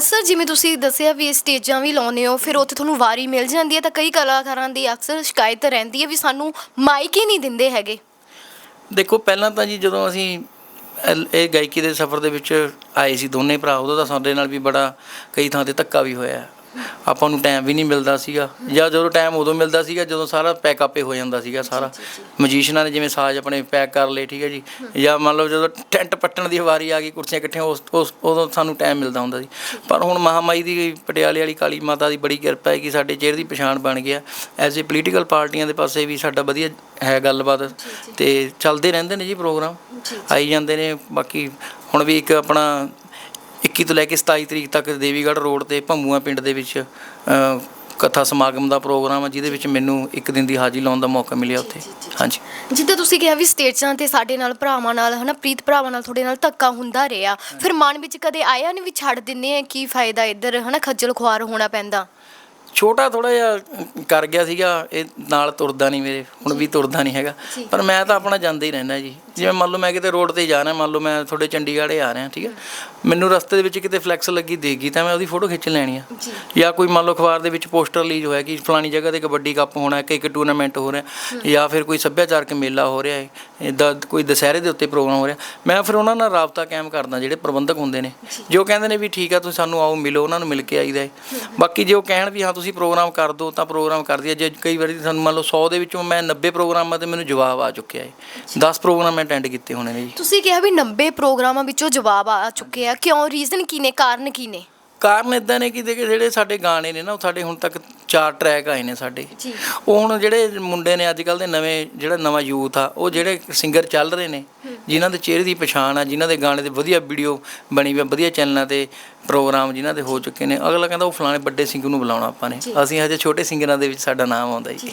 Sir ਜਿਵੇਂ ਤੁਸੀਂ ਦੱਸਿਆ ਵੀ ਇਹ ਸਟੇਜਾਂ ਵੀ ਲਾਉਂਦੇ ਹੋ, ਫਿਰ ਉੱਥੇ ਤੁਹਾਨੂੰ ਵਾਰੀ ਮਿਲ ਜਾਂਦੀ ਹੈ ਤਾਂ ਕਈ ਕਲਾਕਾਰਾਂ ਦੀ ਅਕਸਰ ਸ਼ਿਕਾਇਤ ਰਹਿੰਦੀ ਹੈ ਵੀ ਸਾਨੂੰ ਮਾਈਕ ਹੀ ਨਹੀਂ ਦਿੰਦੇ ਹੈਗੇ। ਦੇਖੋ, ਪਹਿਲਾਂ ਤਾਂ ਜੀ ਜਦੋਂ ਅਸੀਂ ਐਲ- ਇਹ ਗਾਇਕੀ ਦੇ ਸਫ਼ਰ ਦੇ ਵਿੱਚ ਆਏ ਸੀ ਦੋਨੇ ਭਰਾ, ਉਦੋਂ ਤਾਂ ਸਾਡੇ ਨਾਲ ਵੀ ਬੜਾ ਕਈ ਥਾਂ ਤੇ ਧੱਕਾ ਵੀ ਹੋਇਆ। ਆਪਾਂ ਨੂੰ ਟਾਈਮ ਵੀ ਨਹੀਂ ਮਿਲਦਾ ਸੀਗਾ। ਜਾਂ ਜਦੋਂ ਟਾਈਮ ਉਦੋਂ ਮਿਲਦਾ ਸੀਗਾ ਜਦੋਂ ਸਾਰਾ ਪੈਕ ਆਪੇ ਹੋ ਜਾਂਦਾ ਸੀਗਾ ਸਾਰਾ। ਮਜੀਸ਼ੀਅਨਾਂ ਨੇ ਜਿਵੇਂ ਸਾਜ਼ ਆਪਣੇ ਪੈਕ ਕਰ ਲਏ ਠੀਕ ਹੈ ਜੀ। ਜਾਂ ਮੰਨ ਲਓ ਜਦੋਂ ਟੈਂਟ ਪੱਟਣ ਦੀ ਵਾਰੀ ਆ ਗਈ ਕੁਰਸੀਆਂ ਇਕੱਠੀਆਂ ਉਸ ਉਸ ਉਦੋਂ ਸਾਨੂੰ ਟਾਈਮ ਮਿਲਦਾ ਹੁੰਦਾ ਸੀ। ਪਰ ਹੁਣ ਮਹਾਮਾਈ ਦੀ ਪਟਿਆਲੇ ਵਾਲੀ ਕਾਲੀ ਮਾਤਾ ਦੀ ਬੜੀ ਕਿਰਪਾ ਹੈ ਕਿ ਸਾਡੇ ਚਿਹਰੇ ਦੀ ਪਛਾਣ ਬਣ ਗਿਆ। ਐਜ਼ ਏ ਪੋਲੀਟੀਕਲ ਪਾਰਟੀਆਂ ਦੇ ਪਾਸੇ ਵੀ ਸਾਡਾ ਵਧੀਆ ਹੈ ਗੱਲਬਾਤ। ਤੇ ਚੱਲਦੇ ਰਹਿੰਦੇ ਨੇ ਜੀ ਪ੍ਰੋਗਰਾਮ ਆਈ ਜਾਂਦੇ ਨੇ ਬਾਕੀ ਹੁਣ ਵੀ ਇੱਕ ਆਪਣਾ 21 ਤੋਂ ਲੈ ਕੇ 27 ਤਰੀਕ ਤੱਕ ਦੇਵੀਗੜ੍ਹ ਰੋਡ ਤੇ ਭੰਮੂਆ ਪਿੰਡ ਦੇ ਵਿੱਚ ਕਥਾ ਸਮਾਗਮ ਦਾ ਪ੍ਰੋਗਰਾਮ ਹੈ ਜਿਹਦੇ ਵਿੱਚ ਮੈਨੂੰ ਇੱਕ ਦਿਨ ਦੀ ਹਾਜ਼ਰੀ ਲਾਉਣ ਦਾ ਮੌਕਾ ਮਿਲਿਆ ਉੱਥੇ। ਹਾਂਜੀ। ਜਿੱਦਾਂ ਤੁਸੀਂ ਕਿਹਾ ਵੀ ਸਟੇਜਾਂ ਤੇ ਸਾਡੇ ਨਾਲ ਭਰਾਵਾਂ ਨਾਲ ਹਨਾ ਪ੍ਰੀਤ ਭਰਾਵਾਂ ਨਾਲ ਤੁਹਾਡੇ ਨਾਲ ਧੱਕਾ ਹੁੰਦਾ ਰਿਹਾ। ਫਿਰ ਮਨ ਵਿੱਚ ਕਦੇ ਆਇਆ ਨਹੀਂ ਵੀ ਛੱਡ ਦਿੰਨੇ ਆ ਕੀ ਫਾਇਦਾ ਇੱਧਰ ਹਨਾ ਖੱਜਲ ਖੁਆਰ ਹੋਣਾ ਪੈਂਦਾ? ਛੋਟਾ ਥੋੜਾ ਜਿਹਾ ਕਰ ਗਿਆ ਸੀਗਾ ਇਹ ਨਾਲ ਤੁਰਦਾ ਨਹੀਂ ਮੇਰੇ ਹੁਣ ਵੀ ਤੁਰਦਾ ਨਹੀਂ ਹੈਗਾ। ਪਰ ਮੈਂ ਤਾਂ ਆਪਣਾ ਜਾਂਦਾ ਹੀ ਰਹਿੰਦਾ ਜੀ। ਜਿਵੇਂ ਮੰਨ ਲਓ ਮੈਂ ਕਿਤੇ ਰੋਡ ਤੇ ਜਾ ਰਿਹਾ ਮੰਨ ਲਓ ਮੈਂ ਤੁਹਾਡੇ ਚੰਡੀਗੜ੍ਹ ਹੀ ਆ ਰਿਹਾ ਠੀਕ ਹੈ? ਮੈਨੂੰ ਰਸਤੇ ਦੇ ਵਿੱਚ ਕਿਤੇ ਫਲੈਕਸ ਲੱਗੀ ਦੇਗੀ ਤਾਂ ਮੈਂ ਉਹਦੀ ਫੋਟੋ ਖਿੱਚ ਲੈਣੀ ਆ। ਜਾਂ। ਕੋਈ ਮੰਨ ਲਓ ਅਖਬਾਰ ਦੇ ਵਿੱਚ ਪੋਸਟਰ ਰਿਲੀਜ਼ ਹੋਇਆ ਕਿ ਫਲਾਣੀ ਜਗ੍ਹਾ ਤੇ ਕਬੱਡੀ ਕੱਪ ਹੋਣਾ ਹੈ ਕਿ ਇੱਕ ਟੂਰਨਾਮੈਂਟ ਹੋ ਰਿਹਾ ਜਾਂ ਫਿਰ ਕੋਈ ਸੱਭਿਆਚਾਰਕ ਮੇਲਾ ਹੋ ਰਿਹਾ ਹੈ ਇਦਾਂ ਕੋਈ ਦਸ਼ਹਿਰੇ ਦੇ ਉੱਤੇ ਪ੍ਰੋਗਰਾਮ ਹੋ ਰਿਹਾ। ਮੈਂ ਫਿਰ ਉਹਨਾਂ ਨਾਲ ਰਾਬਤਾ ਕਾਇਮ ਕਰਦਾ ਜਿਹੜੇ ਪ੍ਰਬੰਧਕ ਹੁੰਦੇ ਨੇ। ਜੋ। ਕਹਿੰਦੇ ਨੇ ਵੀ ਠੀਕ ਆ ਤੁਸੀਂ ਸਾਨੂੰ ਆਓ ਮਿਲੋ ਉਹਨਾਂ ਨੂੰ ਮਿਲ ਕੇ ਆਈਦਾ ਹੈ। ਬਾਕੀ ਜੇ ਉਹ ਕਹਿਣ ਵੀ ਹਾਂ ਤੁਸੀਂ ਪ੍ਰੋਗਰਾਮ ਕਰ ਦਿਓ ਤਾਂ ਪ੍ਰੋਗਰਾਮ ਕਰ ਦਈਏ। ਜੇ ਕਈ ਵਾਰੀ ਸਾਨੂੰ ਮੰਨ ਲਓ 100 ਦੇ ਵਿੱਚੋਂ ਮੈਂ 90 ਪ੍ਰੋਗਰਾਮਾਂ ਤੇ ਮੈਨੂੰ ਜਵਾਬ ਆ ਚੁੱਕਿਆ ਹੈ 10 ਪ੍ਰੋਗਰਾਮ ਅਟੈਂਡ ਕੀਤੇ ਹੋਣੇ ਨੇ ਜੀ। ਤੁਸੀਂ ਕਿਹਾ ਵੀ 90 ਪ੍ਰੋਗਰਾਮਾਂ ਵਿੱਚੋਂ ਜਵਾਬ ਆ ਚੁੱਕੇ ਆ। ਕਿਉਂ? ਰੀਜ਼ਨ ਕੀ ਨੇ? ਕਾਰਨ ਕੀ ਨੇ? ਕਾਰਨ ਇਦਾਂ ਨੇ ਕਿ ਦੇਖੇ ਜਿਹੜੇ ਸਾਡੇ ਗਾਣੇ ਨੇ ਨਾ ਉਹ ਸਾਡੇ ਹੁਣ ਤੱਕ ਚਾਰ ਟਰੈਕ ਆਏ ਨੇ ਸਾਡੇ। ਜੀ। ਉਹ ਹੁਣ ਜਿਹੜੇ ਮੁੰਡੇ ਨੇ ਅੱਜ ਕੱਲ ਦੇ ਨਵੇਂ ਜਿਹੜਾ ਨਵਾਂ ਯੂਥ ਆ ਉਹ ਜਿਹੜੇ ਸਿੰਗਰ ਚੱਲ ਰਹੇ ਨੇ ਜਿਨ੍ਹਾਂ ਦੇ ਚਿਹਰੇ ਦੀ ਪਛਾਣ ਆ ਜਿਨ੍ਹਾਂ ਦੇ ਗਾਣੇ ਦੇ ਵਧੀਆ ਵੀਡੀਓ ਬਣੀ ਵੀ ਵਧੀਆ ਚੈਨਲਾਂ ਤੇ ਪ੍ਰੋਗਰਾਮ ਜਿਨ੍ਹਾਂ ਦੇ ਹੋ ਚੁੱਕੇ ਨੇ ਅਗਲਾ ਕਹਿੰਦਾ ਉਹ ਫਲਾਣੇ ਵੱਡੇ ਸਿੰਗਰ ਨੂੰ ਬੁਲਾਉਣਾ ਆਪਾਂ ਨੇ। ਅਸੀਂ ਹਜੇ ਛੋਟੇ ਸਿੰਗਰਾਂ ਦੇ ਵਿੱਚ ਸਾਡਾ ਨਾਮ ਆਉਂਦਾ ਜੀ।